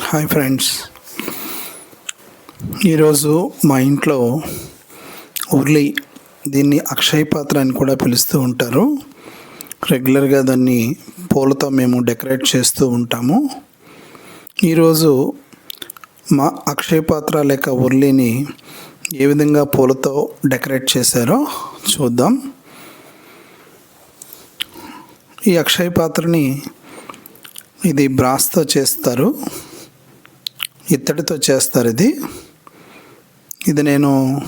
Hi friends. ఈరోజు మా ఇంట్లో ఉర్లి దీన్ని అక్షయ పాత్ర అని కూడా పిలుస్తూ ఉంటారు. రెగ్యులర్గా దాన్ని పూలతో మేము డెకరేట్ చేస్తూ ఉంటాము. ఈరోజు మా అక్షయ పాత్ర లేక ఉర్లిని ఏ విధంగా పూలతో డెకరేట్ చేశారో చూద్దాం. ఈ అక్షయ పాత్రని ఇది బ్రాస్తో చేస్తారు. ఇత్తడితో చేస్తారు ఇది. ఇది నేను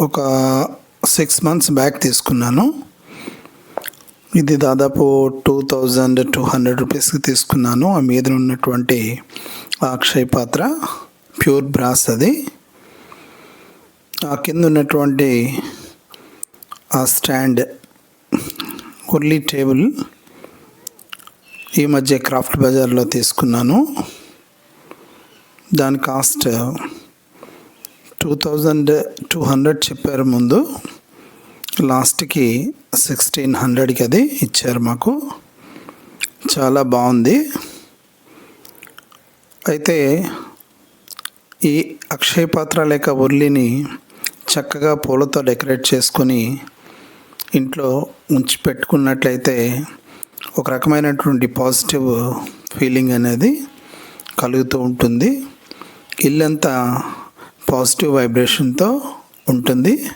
ఒక సిక్స్ మంత్స్ బ్యాక్ తీసుకున్నాను. ఇది దాదాపు టూ థౌజండ్ టూ హండ్రెడ్ రూపీస్కి తీసుకున్నాను. ఆ మీద ఉన్నటువంటి ఆ అక్షయ పాత్ర ప్యూర్ బ్రాస్ అది. ఆ కింద ఉన్నటువంటి ఆ స్టాండ్ కుర్లీ టేబుల్ ఈ మధ్య క్రాఫ్ట్ బజార్లో తీసుకున్నాను. దాని cost two thousand two hundred చెప్పారు ముందు. లాస్ట్కి సిక్స్టీన్ హండ్రెడ్కి అది ఇచ్చారు మాకు. చాలా బాగుంది. అయితే ఈ అక్షయ పాత్ర లేక ఉర్లిని చక్కగా పూలతో డెకరేట్ చేసుకొని ఇంట్లో ఉంచి పెట్టుకున్నట్లయితే ఒక రకమైనటువంటి పాజిటివ్ ఫీలింగ్ అనేది కలుగుతూ ఉంటుంది. ఇల్లంతా పాజిటివ్ వైబ్రేషన్తో ఉంటుంది.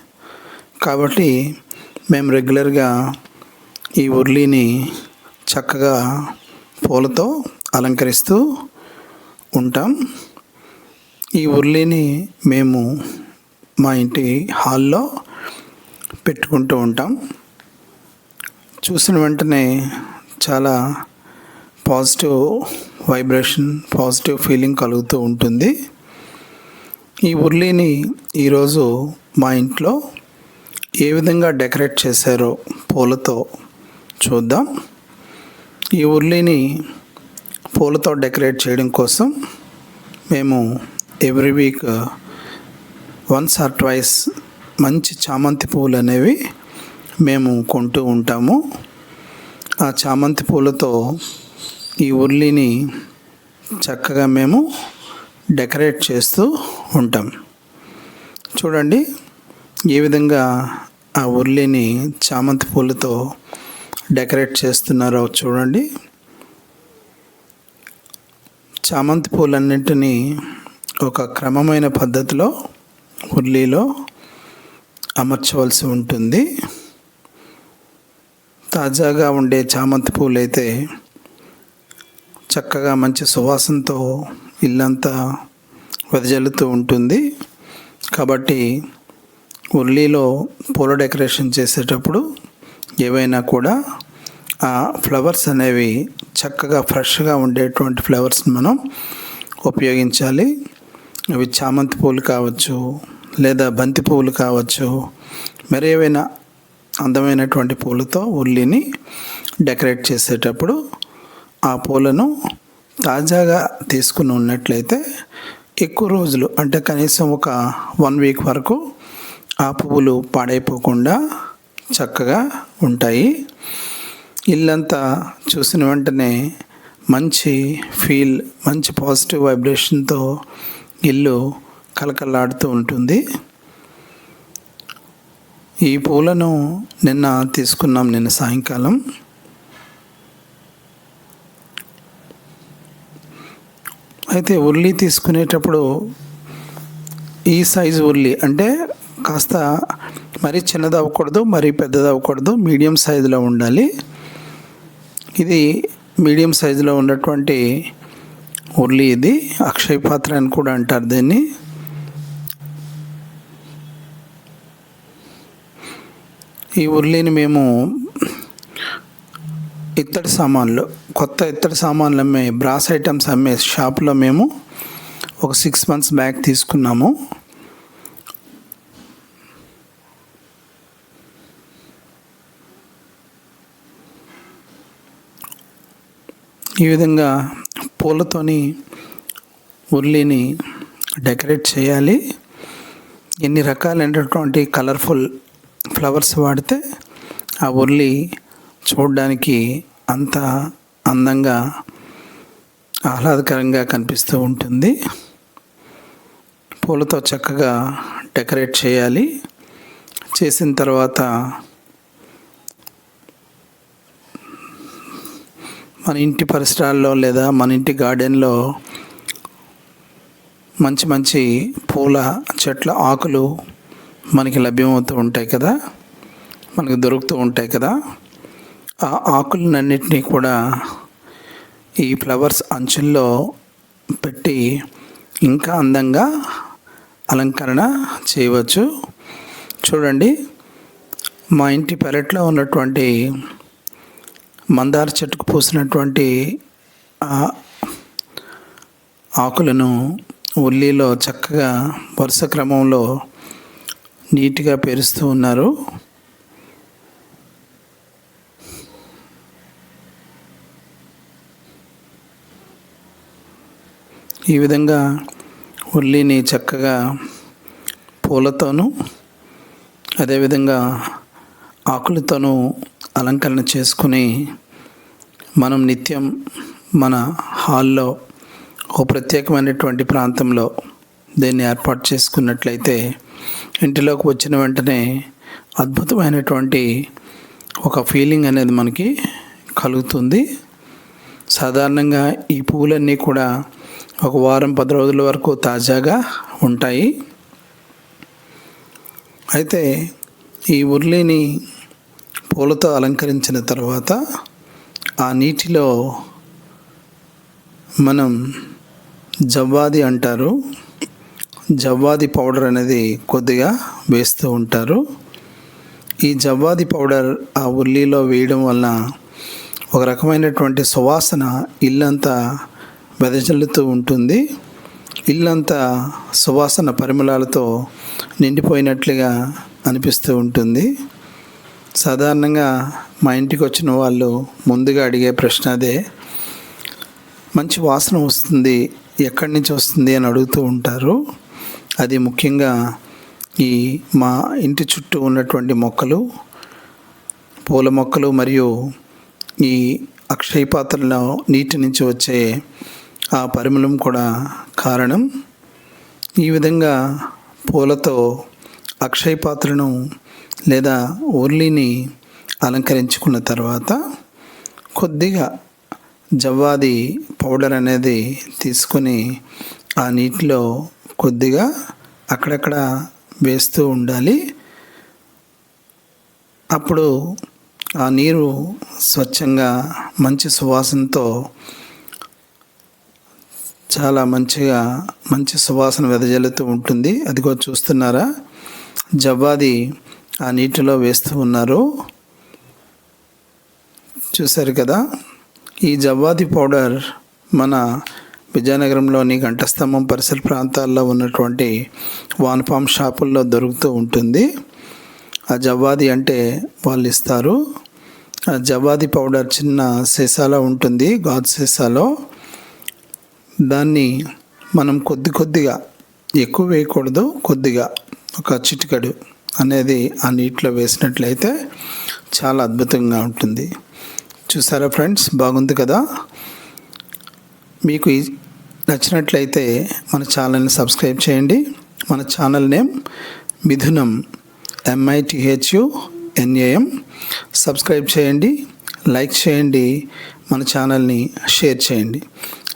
కాబట్టి మేము రెగ్యులర్గా ఈ ఉర్లీని చక్కగా పూలతో అలంకరిస్తూ ఉంటాం. ఈ ఉర్లీని మేము మా ఇంటి హాల్లో పెట్టుకుంటూ ఉంటాం. చూసిన వెంటనే చాలా పాజిటివ్ వైబ్రేషన్ పాజిటివ్ ఫీలింగ్ కలుగుతూ ఉంటుంది. ఈ ఉర్లీని ఈరోజు మా ఇంట్లో ఏ విధంగా డెకరేట్ చేశారో పూలతో చూద్దాం. ఈ ఉర్లీని పూలతో డెకరేట్ చేయడం కోసం మేము every week once or twice మంచి చామంతి పువ్వులు అనేవి మేము కొంటూ ఉంటాము. ఆ చామంతి పూలతో ఈ ఉర్లీని చక్కగా మేము డెకరేట్ చేస్తూ ఉంటాం. చూడండి ఏ విధంగా ఆ ఉర్లిని చామంతి పూలతో డెకరేట్ చేస్తున్నారో చూడండి. చామంతి పూలన్నింటినీ ఒక క్రమమైన పద్ధతిలో ఉర్లీలో అమర్చవలసి ఉంటుంది. తాజాగా ఉండే చామంతి పూలు అయితే చక్కగా మంచి సువాసనతో ఇల్లంతా వెదజల్లుతూ ఉంటుంది. కాబట్టి ఉర్లీలో పూల డెకరేషన్ చేసేటప్పుడు ఏవైనా కూడా ఆ ఫ్లవర్స్ అనేవి చక్కగా ఫ్రెష్గా ఉండేటువంటి ఫ్లవర్స్ని మనం ఉపయోగించాలి. అవి చామంతి పూలు కావచ్చు లేదా బంతి పువ్వులు కావచ్చు మరి ఏవైనా అందమైనటువంటి పూలతో ఉల్లిని డెకరేట్ చేసేటప్పుడు ఆ పూలను తాజాగా తీసుకుని ఉన్నట్లయితే ఎక్కువ రోజులు అంటే కనీసం ఒక వన్ వీక్ వరకు ఆ పువ్వులు పాడైపోకుండా చక్కగా ఉంటాయి. ఇల్లంతా చూసిన వెంటనే మంచి ఫీల్ మంచి పాజిటివ్ వైబ్రేషన్తో ఇల్లు కలకలాడుతూ ఉంటుంది. ఈ పూలను నిన్న తీసుకున్నాం నిన్న సాయంకాలం. అయితే ఉల్లి తీసుకునేటప్పుడు ఈ సైజు ఉల్లి అంటే కాస్త మరీ చిన్నది అవ్వకూడదు మరీ పెద్దది అవ్వకూడదు మీడియం సైజులో ఉండాలి. ఇది మీడియం సైజులో ఉన్నటువంటి ఉర్లి ఇది అక్షయ పాత్ర అని కూడా అంటారు దీన్ని. ఈ ఉర్లీని మేము ఇత్తడి సామాన్లు కొత్త ఇత్తడి సామాన్లు అమ్మే బ్రాస్ ఐటమ్స్ అమ్మే షాప్లో మేము ఒక సిక్స్ మంత్స్ బ్యాక్ తీసుకున్నాము. ఈ విధంగా పూలతోని ఉర్లీని డెకరేట్ చేయాలి. ఎన్ని రకాలైనటువంటి కలర్ఫుల్ ఫ్లవర్స్ వాడితే ఆ ఉర్లి చూడడానికి అంత అందంగా ఆహ్లాదకరంగా కనిపిస్తూ ఉంటుంది. పూలతో చక్కగా డెకరేట్ చేయాలి. చేసిన తర్వాత మన ఇంటి పరిసరాల్లో లేదా మన ఇంటి గార్డెన్లో మంచి మంచి పూల చెట్ల ఆకులు మనకి లభ్యమవుతూ ఉంటాయి కదా. మనకు దొరుకుతూ ఉంటాయి కదా. ఆ ఆకులన్నింటినీ కూడా ఈ ఫ్లవర్స్ అంచుల్లో పెట్టి ఇంకా అందంగా అలంకరణ చేయవచ్చు. చూడండి మా ఇంటి పెరట్లో ఉన్నటువంటి మందార చెట్టుకు పూసినటువంటి ఆ ఆకులను ఉల్లిలో చక్కగా వరుస క్రమంలో నీట్గా పేరుస్తూ ఉన్నారు. ఈ విధంగా ఉల్లిని చక్కగా పూలతోనూ అదేవిధంగా ఆకులతోనూ అలంకరణ చేసుకుని మనం నిత్యం మన హాల్లో ఓ ప్రత్యేకమైనటువంటి ప్రాంతంలో దీన్ని ఏర్పాటు చేసుకున్నట్లయితే ఇంటిలోకి వచ్చిన వెంటనే అద్భుతమైనటువంటి ఒక ఫీలింగ్ అనేది మనకి కలుగుతుంది. సాధారణంగా ఈ పువ్వులన్నీ కూడా ఒక వారం పది రోజుల వరకు తాజాగా ఉంటాయి. అయితే ఈ ఉర్లిని పూలతో అలంకరించిన తర్వాత ఆ నీటిలో మనం జవ్వాది అంటారు. జవ్వాది పౌడర్ అనేది కొద్దిగా వేస్తూ ఉంటారు. ఈ జవ్వాది పౌడర్ ఆ ఉల్లిలో వేయడం వలన ఒక రకమైనటువంటి సువాసన ఇల్లంతా వెదజల్లుతూ ఉంటుంది. ఇల్లంతా సువాసన పరిమళాలతో నిండిపోయినట్లుగా అనిపిస్తూ ఉంటుంది. సాధారణంగా మా ఇంటికి వచ్చిన వాళ్ళు ముందుగా అడిగే ప్రశ్న అదే. మంచి వాసన వస్తుంది ఎక్కడి నుంచి వస్తుంది అని అడుగుతూ ఉంటారు. అది ముఖ్యంగా ఈ మా ఇంటి చుట్టూ ఉన్నటువంటి మొక్కలు పూల మొక్కలు మరియు ఈ అక్షయ పాత్రలో నీటి నుంచి వచ్చే ఆ పరిమళం కూడా కారణం. ఈ విధంగా పూలతో అక్షయ పాత్రను లేదా ఓర్లీని అలంకరించుకున్న తర్వాత కొద్దిగా జవ్వాది పౌడర్ అనేది తీసుకొని ఆ నీటిలో కొద్దిగా అక్కడక్కడ వేస్తూ ఉండాలి. అప్పుడు ఆ నీరు స్వచ్ఛంగా మంచి సువాసనతో చాలా మంచిగా మంచి సువాసన వెదజల్లుతూ ఉంటుంది. అదిగో చూస్తున్నారా? జవ్వాది ఆ నీటిలో వేస్తూ ఉన్నారు. చూశారు కదా? ఈ జవ్వాది పౌడర్ మన విజయనగరంలోని ఘంటస్తంభం పరిసర ప్రాంతాల్లో ఉన్నటువంటి వాన్పామ్ షాపుల్లో దొరుకుతూ ఉంటుంది. ఆ జవ్వాది అంటే వాళ్ళు ఇస్తారు. ఆ జవ్వాది పౌడర్ చిన్న సీసాలో ఉంటుంది. గాజు సీసాలో. దాన్ని మనం కొద్ది కొద్దిగా ఎక్కువ వేయకూడదు కొద్దిగా ఒక చిటికడు అనేది ఆ నీటిలో వేసినట్లయితే చాలా అద్భుతంగా ఉంటుంది. చూసారా ఫ్రెండ్స్? బాగుంది కదా? మీకు నచ్చినట్లయితే మన ఛానల్ని సబ్స్క్రైబ్ చేయండి. మన channel name Mithunam MITHU NAM subscribe చేయండి లైక్ చేయండి మన ఛానల్ని షేర్ చేయండి.